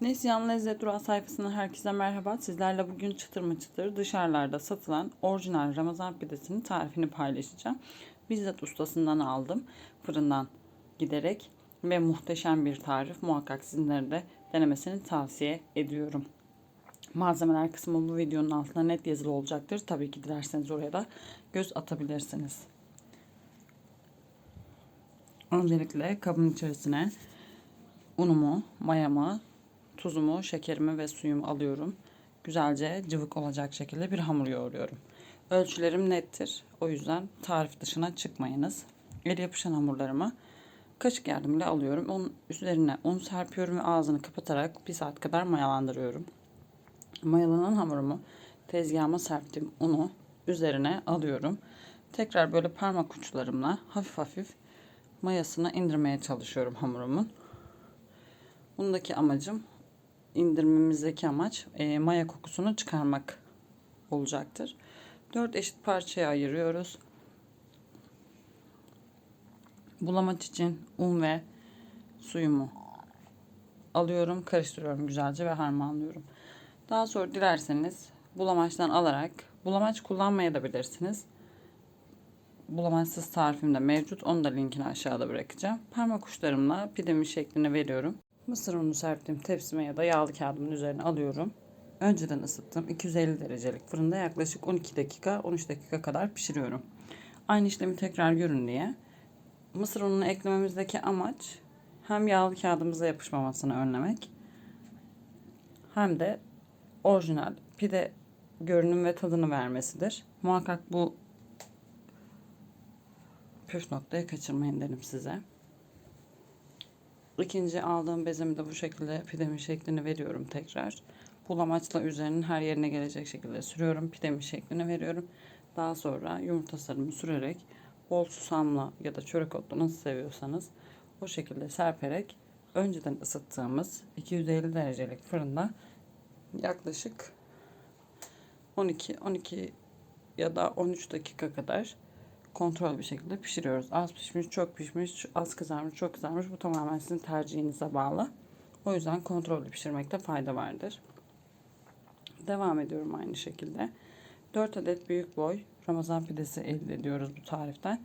Neslihan Lezzet Durağı sayfasından herkese merhaba. Sizlerle bugün çıtır mı çıtır dışarılarda satılan orijinal Ramazan pidesinin tarifini paylaşacağım. Bizzat ustasından aldım. Fırından giderek ve muhteşem bir tarif. Muhakkak sizlere de denemesini tavsiye ediyorum. Malzemeler kısmı bu videonun altına net yazılı olacaktır. Tabii ki dilerseniz oraya da göz atabilirsiniz. Öncelikle kabın içerisine unumu, mayamı, tuzumu, şekerimi ve suyumu alıyorum. Güzelce cıvık olacak şekilde bir hamur yoğuruyorum. Ölçülerim nettir. O yüzden tarif dışına çıkmayınız. El yapışan hamurlarımı kaşık yardımıyla alıyorum. Onun üzerine un serpiyorum ve ağzını kapatarak bir saat kadar mayalandırıyorum. Mayalanan hamurumu tezgahıma serptiğim unu üzerine alıyorum. Tekrar böyle parmak uçlarımla hafif hafif mayasını indirmeye çalışıyorum hamurumun. Bundaki amacım indirmemizdeki amaç e, maya kokusunu çıkarmak olacaktır. 4 eşit parçaya ayırıyoruz. Bulamaç için un ve suyumu alıyorum, karıştırıyorum güzelce ve harmanlıyorum. Daha sonra dilerseniz bulamaçtan alarak bulamaç kullanmaya da bilirsiniz. Bulamaçsız tarifim de mevcut. Onu da linkini aşağıda bırakacağım. Parmak uçlarımla pidemin şeklini veriyorum. Mısır unu serptiğim tepsime ya da yağlı kağıdımın üzerine alıyorum. Önceden ısıttım. 250 derecelik fırında yaklaşık 12 dakika 13 dakika kadar pişiriyorum. Aynı işlemi tekrar görün diye. Mısır ununu eklememizdeki amaç hem yağlı kağıdımıza yapışmamasını önlemek hem de orijinal pide görünüm ve tadını vermesidir. Muhakkak bu püf noktayı kaçırmayın derim size. İkinci aldığım bezimi de bu şekilde pidemin şeklini veriyorum tekrar. Bulamaçla üzerinin her yerine gelecek şekilde sürüyorum. Pidemin şeklini veriyorum. Daha sonra yumurta sarımı sürerek bol susamla ya da çörek otlu nasıl seviyorsanız o şekilde serperek önceden ısıttığımız 250 derecelik fırında yaklaşık 12 12 ya da 13 dakika kadar kontrol bir şekilde pişiriyoruz. Az pişmiş, çok pişmiş, az kızarmış, çok kızarmış. Bu tamamen sizin tercihinize bağlı. O yüzden kontrollü pişirmekte fayda vardır. Devam ediyorum aynı şekilde. 4 adet büyük boy Ramazan pidesi elde ediyoruz bu tariften.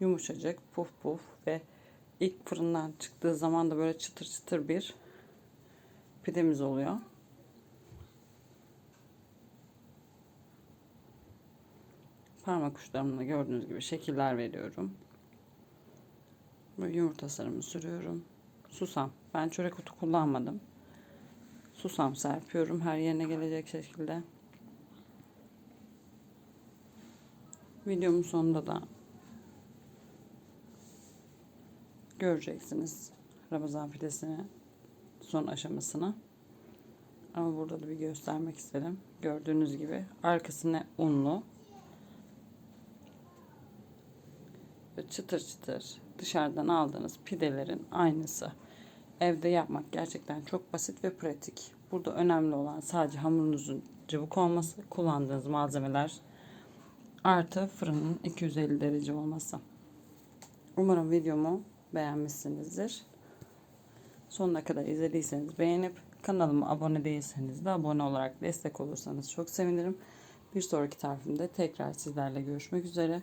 Yumuşacık, puf puf ve ilk fırından çıktığı zaman da böyle çıtır çıtır bir pidemiz oluyor. Parmak uçlarımla gördüğünüz gibi şekiller veriyorum. Böyle yumurta sarımı sürüyorum. Susam. Ben çörek otu kullanmadım. Susam serpiyorum her yerine gelecek şekilde. Videomun sonunda da göreceksiniz Ramazan pidesini son aşamasını. Ama burada da bir göstermek istedim. Gördüğünüz gibi arkasına unlu, çıtır çıtır dışarıdan aldığınız pidelerin aynısı. Evde yapmak gerçekten çok basit ve pratik. Burada önemli olan sadece hamurunuzun cıvık olması, kullandığınız malzemeler artı fırının 250 derece olması. Umarım videomu beğenmişsinizdir. Sonuna kadar izlediyseniz beğenip kanalıma abone değilseniz de abone olarak destek olursanız çok sevinirim. Bir sonraki tarifimde tekrar sizlerle görüşmek üzere.